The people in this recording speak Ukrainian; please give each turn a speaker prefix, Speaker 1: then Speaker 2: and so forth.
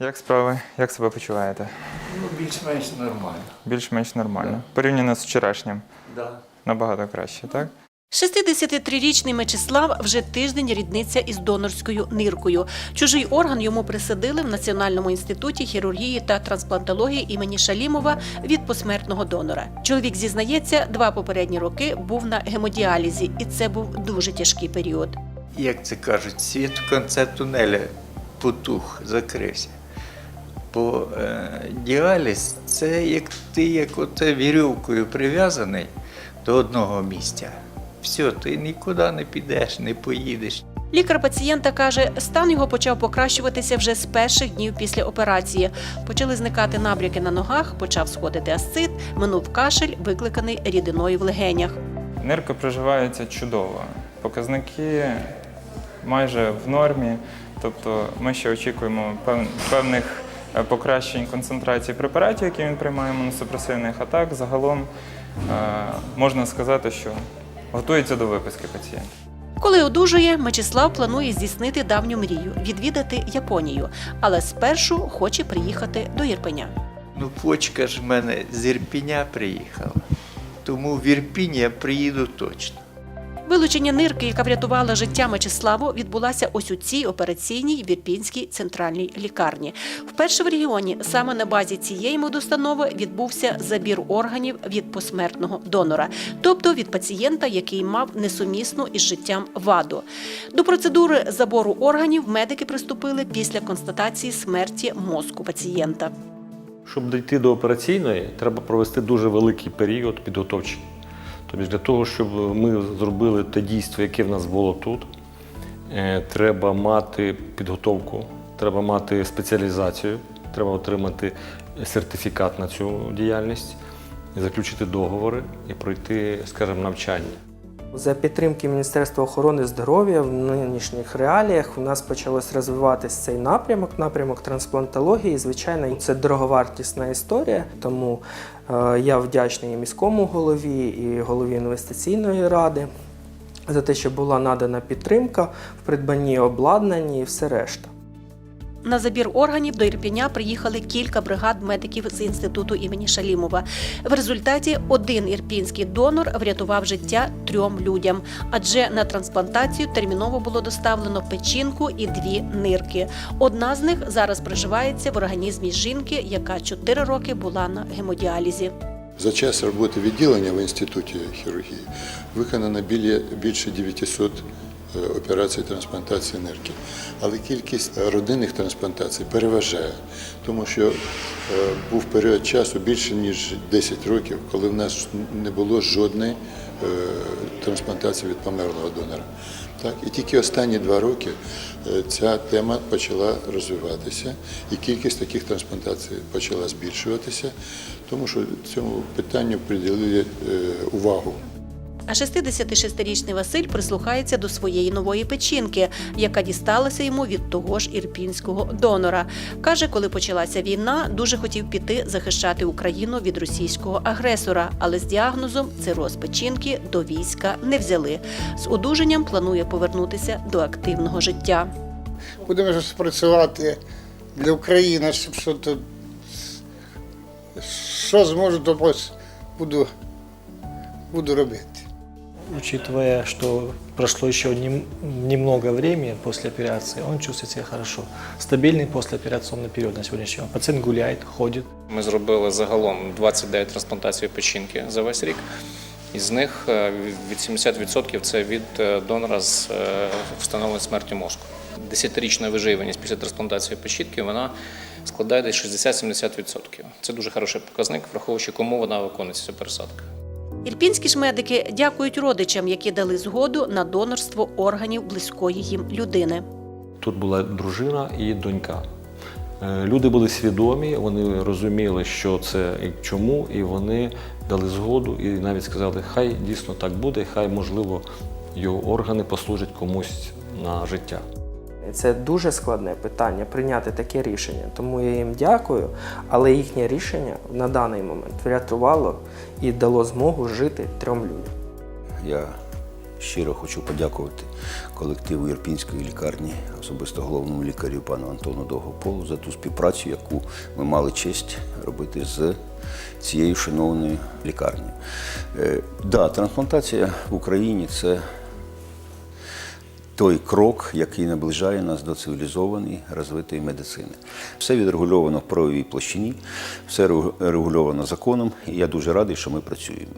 Speaker 1: Як справи? Як себе почуваєте?
Speaker 2: Ну, більш-менш нормально.
Speaker 1: Більш-менш нормально. Порівняно з вчорашнім.
Speaker 2: Да.
Speaker 1: Набагато краще, так?
Speaker 3: 63-річний Мечислав вже тиждень рідниться із донорською ниркою. Чужий орган йому присадили в Національному інституті хірургії та трансплантології імені Шалімова від посмертного донора. Чоловік зізнається, два попередні роки був на гемодіалізі, і це був дуже тяжкий період.
Speaker 2: Як це кажуть, світ в кінці тунеля потух, закрився. Бо е, діаліз це як ти як оце вірьовкою прив'язаний до одного місця. Все, ти нікуди не підеш, не поїдеш.
Speaker 3: Лікар пацієнта каже, стан його почав покращуватися вже з перших днів після операції. Почали зникати набряки на ногах, почав сходити асцит, минув кашель, викликаний рідиною в легенях.
Speaker 1: Нирка проживається чудово. Показники майже в нормі. Тобто ми ще очікуємо пев- певних покращень концентрації препаратів, які він приймає імуносупресивних, а так загалом е, можна сказати, що готується до виписки пацієнт.
Speaker 3: Коли одужує, Мечислав планує здійснити давню мрію відвідати Японію, але спершу хоче приїхати до Ірпеня.
Speaker 2: Ну, почка ж в мене з Ірпіня приїхала. Тому в Ірпінь я приїду точно.
Speaker 3: Вилучення нирки, яка врятувала життя Мечиславу, відбулася ось у цій операційній в Ірпінській центральній лікарні. Вперше в регіоні саме на базі цієї медустанови відбувся забір органів від посмертного донора, тобто від пацієнта, який мав несумісну із життям ваду. До процедури забору органів медики приступили після констатації смерті мозку пацієнта.
Speaker 4: Щоб дійти до операційної, треба провести дуже великий період підготовчий. Тобто для того, щоб ми зробили те дійство, яке в нас було тут, е, треба мати підготовку, треба мати спеціалізацію, треба отримати сертифікат на цю діяльність, заключити договори і пройти, скажімо, навчання.
Speaker 5: За підтримки Міністерства охорони здоров'я в нинішніх реаліях у нас почалось розвиватися цей напрямок, напрямок трансплантології. Звичайно, це дороговартісна історія, тому е, я вдячний і міському голові, і голові інвестиційної ради за те, що була надана підтримка в придбанні обладнання і все решта.
Speaker 3: На забір органів до Ірпіня приїхали кілька бригад медиків з інституту імені Шалімова. В результаті один ірпінський донор врятував життя трьом людям, адже на трансплантацію терміново було доставлено печінку і дві нирки. Одна з них зараз проживається в організмі жінки, яка чотири роки була на гемодіалізі.
Speaker 6: За час роботи відділення в інституті хірургії виконано більше 900 е, операцій трансплантації нирки. Але кількість родинних трансплантацій переважає, тому що е, був період часу більше ніж 10 років, коли в нас не було жодної е, трансплантації від померлого донора. Так, і тільки останні два роки е, ця тема почала розвиватися, і кількість таких трансплантацій почала збільшуватися, тому що цьому питанню приділили е, увагу.
Speaker 3: А 66-річний Василь прислухається до своєї нової печінки, яка дісталася йому від того ж ірпінського донора. Каже, коли почалася війна, дуже хотів піти захищати Україну від російського агресора, але з діагнозом цироз печінки до війська не взяли. З одужанням планує повернутися до активного життя.
Speaker 7: Будемо ж працювати для України, щоб що тут що зможу, то буду, буду робити
Speaker 8: Учитывая, что прошло еще нем- немного времени после операции, он чувствует себя хорошо. Стабильный послеоперационный период на сегодняшний день. Пациент гуляет, ходит.
Speaker 9: Ми зробили загалом 29 трансплантацій печінки за весь рік. Із них е, від 70% це від е, донора з е, встановленою смертю мозку. Десятирічна виживаність після трансплантації печінки вона складає десь 60-70%. Це дуже хороший показник, враховуючи, кому вона виконується ця пересадка.
Speaker 3: Ірпінські ж медики дякують родичам, які дали згоду на донорство органів близької їм людини.
Speaker 4: Тут була дружина і донька. Е, Люди були свідомі, вони розуміли, що це і чому, і вони дали згоду, і навіть сказали, хай дійсно так буде, хай, можливо, його органи послужать комусь на життя.
Speaker 5: Це дуже складне питання прийняти таке рішення, тому я їм дякую, але їхнє рішення на даний момент врятувало і дало змогу жити трьом людям.
Speaker 10: Я щиро хочу подякувати колективу Ірпінської лікарні, особисто головному лікарю пану Антону Довгополу за ту співпрацю, яку ми мали честь робити з цією шанованою лікарнею. Е, да, трансплантація в Україні це той крок, який наближає нас до цивілізованої розвитої медицини. Все відрегульовано в правовій площині, все регульовано законом, і я дуже радий, що ми працюємо.